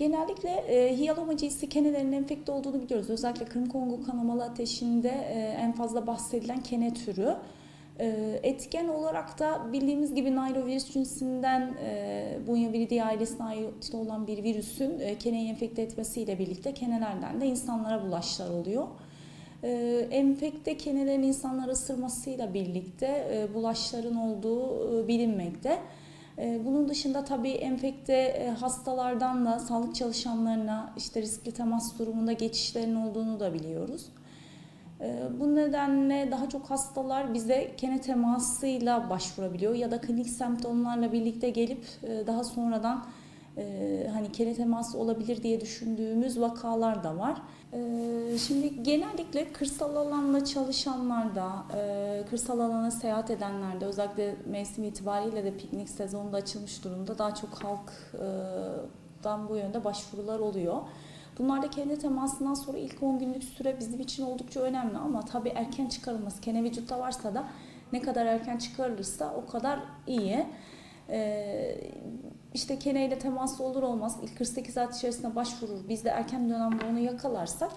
Genellikle e, hiyaloma cinsi kenelerin enfekte olduğunu biliyoruz. Özellikle Kırım Kongo kanamalı ateşinde e, en fazla bahsedilen kene türü. E, etken olarak da bildiğimiz gibi nairovirüs cinsinden e, Bunya viridae ailesine ait olan bir virüsün e, keneyi enfekte etmesiyle birlikte kenelerden de insanlara bulaşlar oluyor. E, enfekte kenelerin insanları ısırmasıyla birlikte e, bulaşların olduğu e, bilinmekte. E, Bunun dışında tabii enfekte e, hastalardan da sağlık çalışanlarına işte riskli temas durumunda geçişlerin olduğunu da biliyoruz. E, Bu nedenle daha çok hastalar bize kene temasıyla başvurabiliyor ya da klinik semptomlarla birlikte gelip e, daha sonradan e, hani kene teması olabilir diye düşündüğümüz vakalar da var. E, Şimdi genellikle kırsal alanda çalışanlarda, e, kırsal alana seyahat edenlerde özellikle mevsim itibariyle de piknik sezonu da açılmış durumda daha çok halktan bu yönde başvurular oluyor. Bunlarda kene temasından sonra ilk 10 günlük süre bizim için oldukça önemli ama tabii erken çıkarılması, kene vücutta varsa da ne kadar erken çıkarılırsa o kadar iyi. Ee, işte keneyle teması olur olmaz ilk 48 saat içerisinde başvurur. Biz de erken dönemde onu yakalarsak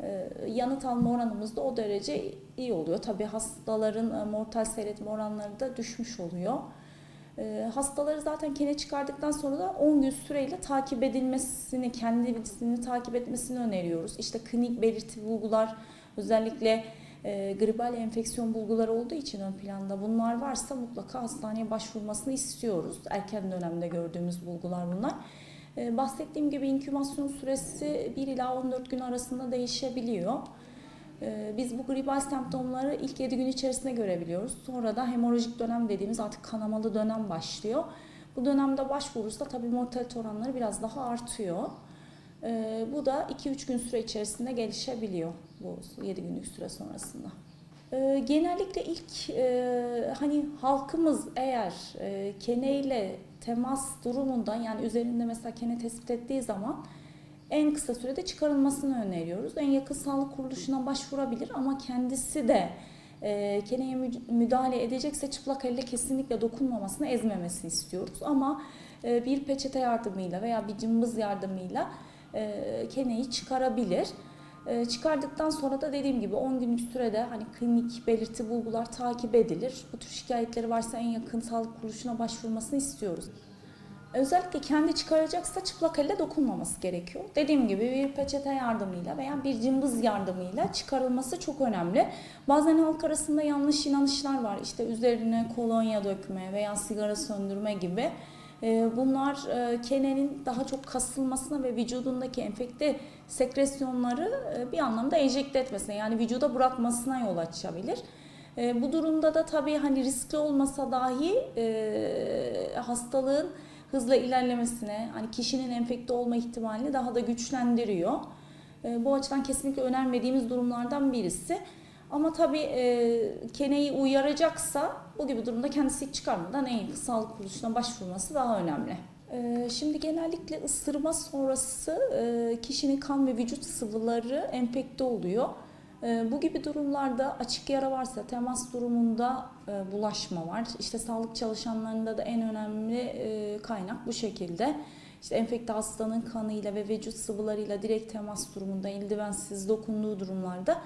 e, yanıt alma oranımız da o derece iyi oluyor. Tabii hastaların e, mortal seyretme oranları da düşmüş oluyor. E, Hastaları zaten kene çıkardıktan sonra da 10 gün süreyle takip edilmesini, kendisini takip etmesini öneriyoruz. İşte klinik belirti bulgular özellikle e, gribal enfeksiyon bulguları olduğu için ön planda bunlar varsa mutlaka hastaneye başvurmasını istiyoruz. Erken dönemde gördüğümüz bulgular bunlar. E, bahsettiğim gibi inkübasyon süresi 1 ila 14 gün arasında değişebiliyor. E, biz bu gribal semptomları ilk 7 gün içerisinde görebiliyoruz. Sonra da hemorajik dönem dediğimiz artık kanamalı dönem başlıyor. Bu dönemde başvurursa tabii mortalite oranları biraz daha artıyor. Ee, bu da 2-3 gün süre içerisinde gelişebiliyor bu 7 günlük süre sonrasında. Ee, genellikle ilk e, hani halkımız eğer e, keneyle temas durumundan yani üzerinde mesela kene tespit ettiği zaman en kısa sürede çıkarılmasını öneriyoruz. En yakın sağlık kuruluşuna başvurabilir ama kendisi de e, keneye mü- müdahale edecekse çıplak elle kesinlikle dokunmamasını, ezmemesini istiyoruz. Ama e, bir peçete yardımıyla veya bir cımbız yardımıyla keneyi çıkarabilir. E, çıkardıktan sonra da dediğim gibi 10 günlük sürede hani klinik belirti bulgular takip edilir. Bu tür şikayetleri varsa en yakın sağlık kuruluşuna başvurmasını istiyoruz. Özellikle kendi çıkaracaksa çıplak elle dokunmaması gerekiyor. Dediğim gibi bir peçete yardımıyla veya bir cımbız yardımıyla çıkarılması çok önemli. Bazen halk arasında yanlış inanışlar var. İşte üzerine kolonya dökme veya sigara söndürme gibi. Ee, Bunlar e, kenenin daha çok kasılmasına ve vücudundaki enfekte sekresyonları e, bir anlamda enjekte etmesine yani vücuda bırakmasına yol açabilir. E, Bu durumda da tabii hani riskli olmasa dahi e, hastalığın hızla ilerlemesine, hani kişinin enfekte olma ihtimalini daha da güçlendiriyor. E, Bu açıdan kesinlikle önermediğimiz durumlardan birisi. Ama tabii e, keneyi uyaracaksa bu gibi durumda kendisi çıkarmadan en yakın sağlık kuruluşuna başvurması daha önemli. E, Şimdi genellikle ısırma sonrası e, kişinin kan ve vücut sıvıları enfekte oluyor. E, Bu gibi durumlarda açık yara varsa temas durumunda e, bulaşma var. İşte sağlık çalışanlarında da en önemli e, kaynak bu şekilde. İşte enfekte hastanın kanıyla ve vücut sıvılarıyla direkt temas durumunda eldivensiz dokunduğu durumlarda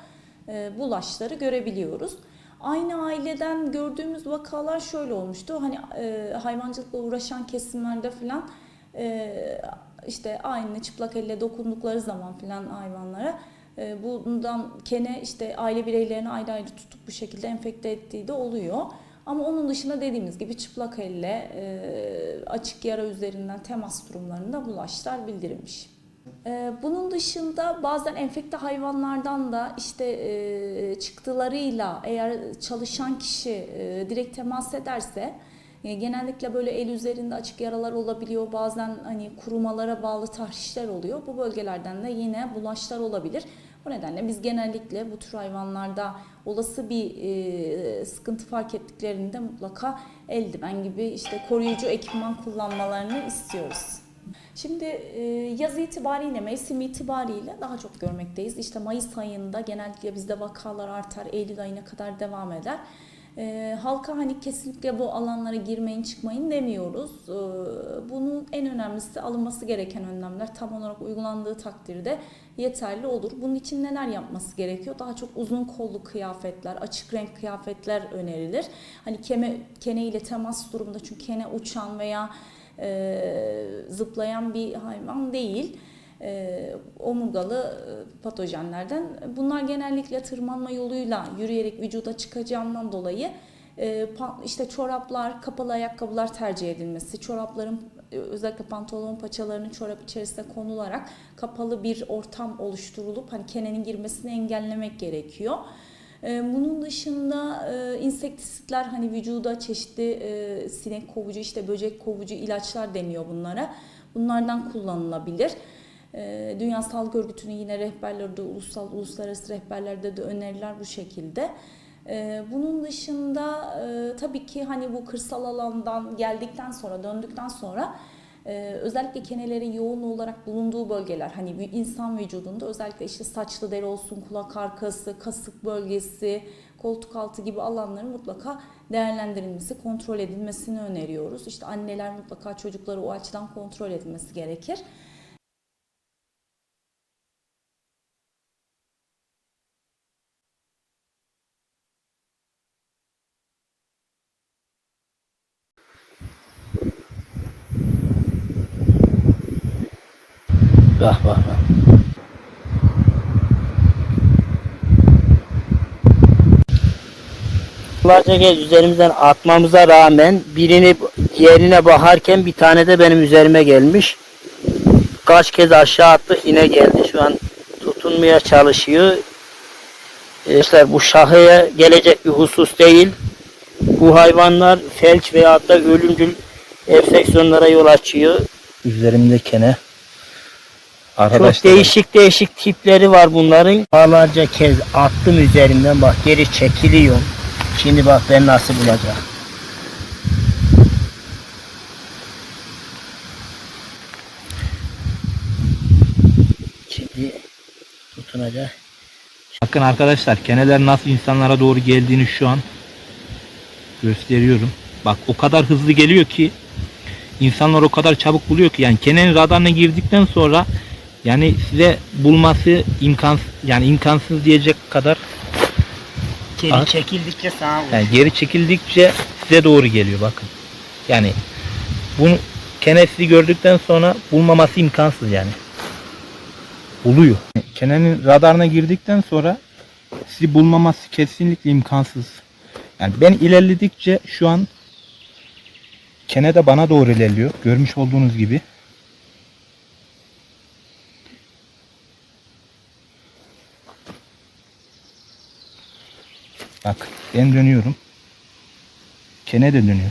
bulaşları görebiliyoruz. Aynı aileden gördüğümüz vakalar şöyle olmuştu. Hani e, hayvancılıkla uğraşan kesimlerde falan e, işte aynı çıplak elle dokundukları zaman falan hayvanlara e, bundan kene işte aile bireylerini ayrı ayrı tutup bu şekilde enfekte ettiği de oluyor. Ama onun dışında dediğimiz gibi çıplak elle e, açık yara üzerinden temas durumlarında bulaşlar bildirilmiş. Ee, Bunun dışında bazen enfekte hayvanlardan da işte e, çıktılarıyla eğer çalışan kişi e, direkt temas ederse e, genellikle böyle el üzerinde açık yaralar olabiliyor. Bazen hani kurumalara bağlı tahrişler oluyor. Bu bölgelerden de yine bulaşlar olabilir. Bu nedenle biz genellikle bu tür hayvanlarda olası bir sıkıntı fark ettiklerinde mutlaka eldiven gibi işte koruyucu ekipman kullanmalarını istiyoruz. Şimdi e, yaz itibariyle, mevsim itibariyle daha çok görmekteyiz. İşte Mayıs ayında genellikle bizde vakalar artar, Eylül ayına kadar devam eder. E, halka hani kesinlikle bu alanlara girmeyin çıkmayın demiyoruz. E, bunun en önemlisi alınması gereken önlemler tam olarak uygulandığı takdirde yeterli olur. Bunun için neler yapması gerekiyor? Daha çok uzun kollu kıyafetler, açık renk kıyafetler önerilir. Hani keme, kene ile temas durumunda çünkü kene uçan veya e, zıplayan bir hayvan değil. E, omurgalı e, patojenlerden. Bunlar genellikle tırmanma yoluyla yürüyerek vücuda çıkacağından dolayı e, işte çoraplar, kapalı ayakkabılar tercih edilmesi, çorapların e, özellikle pantolon paçalarının çorap içerisine konularak kapalı bir ortam oluşturulup hani kenenin girmesini engellemek gerekiyor. E, Bunun dışında e, insektisitler hani vücuda çeşitli e, sinek kovucu işte böcek kovucu ilaçlar deniyor bunlara. Bunlardan kullanılabilir. E, Dünya Sağlık Örgütü'nün yine rehberlerde, ulusal, uluslararası rehberlerde de öneriler bu şekilde. E, Bunun dışında e, tabii ki hani bu kırsal alandan geldikten sonra, döndükten sonra ee, özellikle kenelerin yoğun olarak bulunduğu bölgeler hani insan vücudunda özellikle işte saçlı deri olsun, kulak arkası, kasık bölgesi, koltuk altı gibi alanların mutlaka değerlendirilmesi, kontrol edilmesini öneriyoruz. İşte anneler mutlaka çocukları o açıdan kontrol edilmesi gerekir. Bak bak bak. Yıllarca üzerimizden atmamıza rağmen birini diğerine bakarken bir tane de benim üzerime gelmiş. Kaç kez aşağı attık yine geldi. Şu an tutunmaya çalışıyor. Arkadaşlar bu şahıya gelecek bir husus değil. Bu hayvanlar felç veya da ölümcül enfeksiyonlara yol açıyor. Üzerimde kene. Arkadaşlar Çok değişik değişik tipleri var bunların. Defalarca kez attım üzerimden bak geri çekiliyor. Şimdi bak ben nasıl bulacak. Şimdi tutunacak. bakın arkadaşlar keneler nasıl insanlara doğru geldiğini şu an gösteriyorum. Bak o kadar hızlı geliyor ki insanlar o kadar çabuk buluyor ki yani kenenin radarına girdikten sonra yani size bulması imkansız yani imkansız diyecek kadar Geri At. çekildikçe sağa vur. yani geri çekildikçe size doğru geliyor bakın. Yani bunu kene sizi gördükten sonra bulmaması imkansız yani. Buluyor. Kenan'ın radarına girdikten sonra sizi bulmaması kesinlikle imkansız. Yani ben ilerledikçe şu an Kene de bana doğru ilerliyor. Görmüş olduğunuz gibi. Bak ben dönüyorum. Kene de dönüyor.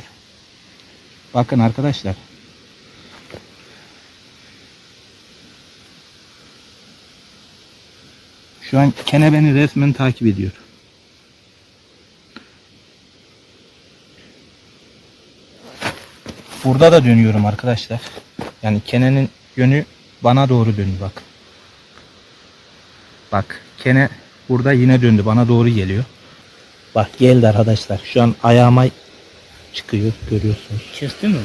Bakın arkadaşlar. Şu an Kene beni resmen takip ediyor. Burada da dönüyorum arkadaşlar. Yani Kene'nin yönü bana doğru dönüyor bak. Bak Kene burada yine döndü bana doğru geliyor. Bak geldi arkadaşlar. Şu an ayağıma çıkıyor görüyorsunuz. Çıktı mı?